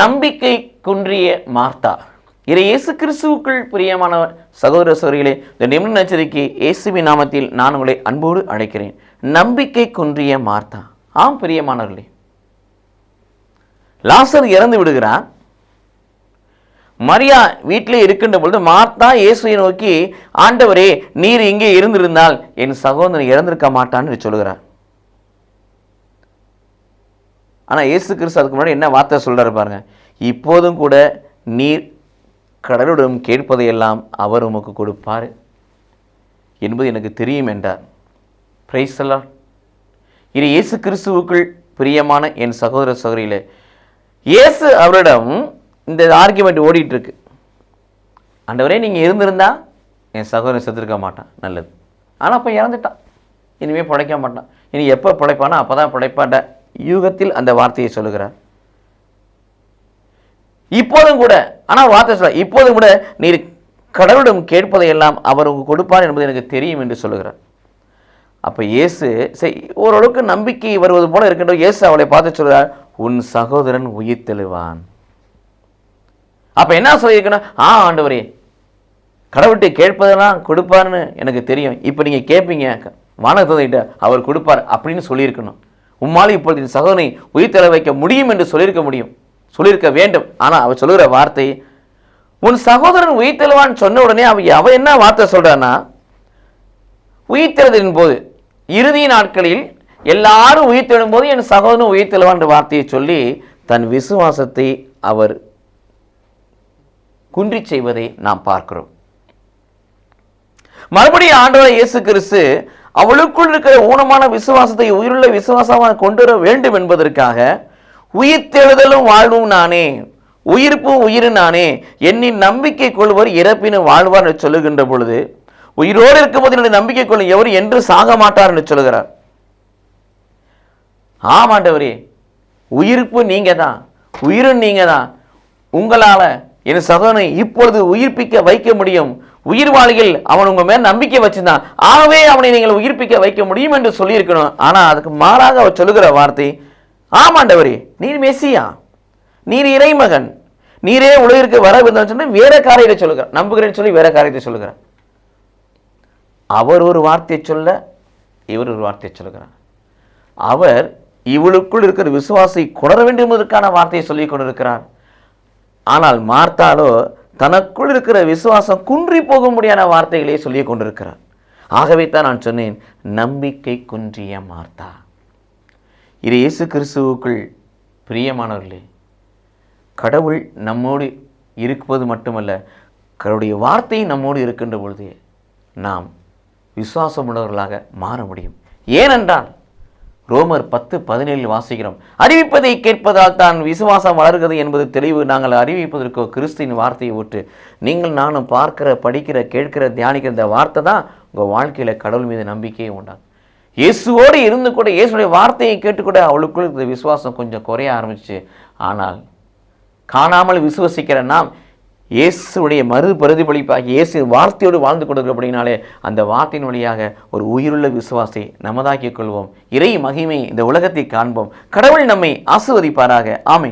நம்பிக்கை குன்றிய மார்த்தா. இதை இயேசு கிறிஸ்துவுக்குள் பிரியமானவர் சகோதர சோரிகளே இந்த நிமிட நச்சரிக்கை இயேசுவி நாமத்தில் நான் உங்களை அன்போடு அழைக்கிறேன். நம்பிக்கை குன்றிய மார்த்தா. ஆம் பிரியமானவர்களே. லாசர் இறந்து விடுகிறார். மரியா வீட்டிலே இருக்கின்ற பொழுது மார்த்தா இயேசுவை நோக்கி ஆண்டவரே நீர் இங்கே இருந்திருந்தால் என் சகோதரன் இறந்திருக்க மாட்டான்னு சொல்லுகிறார். ஆனால் இயேசு கிறிஸ்து அதுக்கு முன்னாடி என்ன வார்த்தை சொல்கிறார் பாருங்க. இப்போதும் கூட நீர் கடலுடன் கேட்பதையெல்லாம் அவர் உமக்கு கொடுப்பார். என்பது எனக்கு தெரியும் என்றார். பிரைசலா இது இயேசு கிறிஸ்துவுக்குள் பிரியமான என் சகோதர சகோதரியில் இயேசு அவரிடம் இந்த ஆர்கியூமெண்ட் ஓடிட்டு இருக்கு ஆண்டவரே நீங்கள் இருந்திருந்தா என் சகோதரன் செத்துருக்க மாட்டான். நல்லது. ஆனால் அப்போ இறந்துட்டான். இனிமேல் பிழைக்க மாட்டான். இனி எப்போ பிழைப்பானோ அப்போ தான் பிழைப்பாட்ட யூகத்தில் அந்த வார்த்தையை சொல்லுகிறார். இப்போதும் கூட ஆனால் வார்த்தை சொல்ல இப்போதும் கூட நீர் கடவுளிடம் கேட்பதையெல்லாம் அவர் உங்களுக்கு கொடுப்பார் என்பது எனக்கு தெரியும் என்று சொல்லுகிறார். அப்போ இயேசு சரி ஓரளவுக்கு நம்பிக்கை வருவது போல இருக்கின்ற இயேசு அவளை பார்த்து சொல்கிறார் உன் சகோதரன் உயிர் தெளிவான். அப்போ என்ன சொல்லியிருக்கணும் ஆ ஆண்டவரே கடவுள்கிட்ட கேட்பதெல்லாம் கொடுப்பார்னு எனக்கு தெரியும். இப்போ நீங்கள் கேட்பீங்க வானகத்திட்ட அவர் கொடுப்பார் அப்படின்னு சொல்லியிருக்கணும். உம்மால் இப்பொழுது என் சகோதரனை உயிர் தர வைக்க முடியும் என்று சொல்லியிருக்க முடியும். சொல்லியிருக்க வேண்டும். ஆனால் அவர் சொல்லுகிற வார்த்தை உன் சகோதரன் உயிர் தெளிவான்னு சொன்ன உடனே அவ அவன் என்ன வார்த்தை சொல்றான்னா உயிர்த்தெழுதலின் போது இறுதி நாட்களில் எல்லாரும் உயிர்த்தெழும் போது என் சகோதரன் உயிர் என்ற வார்த்தையை சொல்லி தன் விசுவாசத்தை அவர் குன்றி செய்வதை நாம் பார்க்கிறோம். மறுபடியும் ஆண்டவர் இயேசு கிறிஸ்து அவளுக்குள் இருக்கிற ஊனமான விசுவாசத்தை உயிருள்ள விசுவாசமாக கொண்டு வர வேண்டும் என்பதற்காக உயிர் தெழுதலும் வாழ்வும் நானே உயிர்ப்பும் உயிரும் நானே என்னின் நம்பிக்கை கொள்வர் இறப்பினும் வாழ்வார் என்று சொல்லுகின்ற பொழுது உயிரோடு இருக்கும்போது என்னுடைய நம்பிக்கை கொள்ளும் எவர் என்று சாக மாட்டார் என்று சொல்லுகிறார். ஆமாண்டவரே உயிர்ப்பு நீங்க தான் உயிரும் நீங்க தான் உங்களால என் சகோதரனை இப்பொழுது உயிர்ப்பிக்க வைக்க முடியும். உயிர் வாழ்கில் அவன் உங்க மேல் நம்பிக்கை வச்சிருந்தான். ஆகவே அவனை நீங்கள் உயிர்ப்பிக்க வைக்க முடியும் என்று சொல்லியிருக்கணும். ஆனா அதுக்கு மாறாக அவர் சொல்லுகிற வார்த்தை ஆமாண்டவரே நீர் மெஸ்ஸியா? நீர் இறைமகன்? நீரே உலகிற்கு வர சொன்னால் வேற காரியத்தை சொல்லுகிறார் நம்புகிறேன்னு சொல்லி வேற காரியத்தை சொல்லுகிறார் அவர் ஒரு வார்த்தையை சொல்ல இவர் ஒரு வார்த்தையை சொல்லுகிறார். அவர் இவளுக்குள் இருக்கிற விசுவாசை கொணர வேண்டும் என்பதற்கான வார்த்தையை சொல்லிக் கொண்டிருக்கிறார். ஆனால் மார்த்தாலோ தனக்குள் இருக்கிற விசுவாசம் குன்றி போக முடியாத வார்த்தைகளை சொல்லிக் கொண்டிருக்கிறார். ஆகவே தான் நான் சொன்னேன் நம்பிக்கை குன்றிய மார்த்தா. இது இயேசு கிறிஸ்துவுக்குள் பிரியமானவர்களே கடவுள் நம்மோடு இருப்பது மட்டுமல்ல கடவுளுடைய வார்த்தை நம்மோடு இருக்கின்ற பொழுது நாம் விசுவாசமுள்ளவர்களாக மாற முடியும். ஏனென்றால் ரோமர் பத்து பதினேழில் வாசிக்கிறோம். அறிவிப்பதை கேட்பதால் தான் விசுவாசம் வளர்கிறது என்பது தெளிவு. நாங்கள் அறிவிப்பதற்கோ கிறிஸ்துவின் வார்த்தையை ஊற்று நீங்கள் நானும் பார்க்கிற படிக்கிற கேட்கிற தியானிக்கிற இந்த வார்த்தை தான் உங்கள் வாழ்க்கையில் கடவுள் மீது நம்பிக்கையே உண்டாகும் இயேசுவோடு இருந்து கூட இயேசுடைய வார்த்தையை கேட்டுக்கூட அவளுக்குள் இந்த விசுவாசம் கொஞ்சம் குறைய ஆரம்பிச்சு. ஆனால் காணாமல் விசுவசிக்கிற நாம் இயேசுடைய மறு பிரதிபலிப்பாக இயேசு வார்த்தையோடு வாழ்ந்து கொண்டிருக்கிறபடினாலே அந்த வார்த்தையின் வழியாக ஒரு உயிருள்ள விசுவாசை நமதாக்கிக் கொள்வோம். இறை மகிமை இந்த உலகத்தை காண்போம். கடவுள் நம்மை ஆசிர்வதிப்பாராக. ஆமை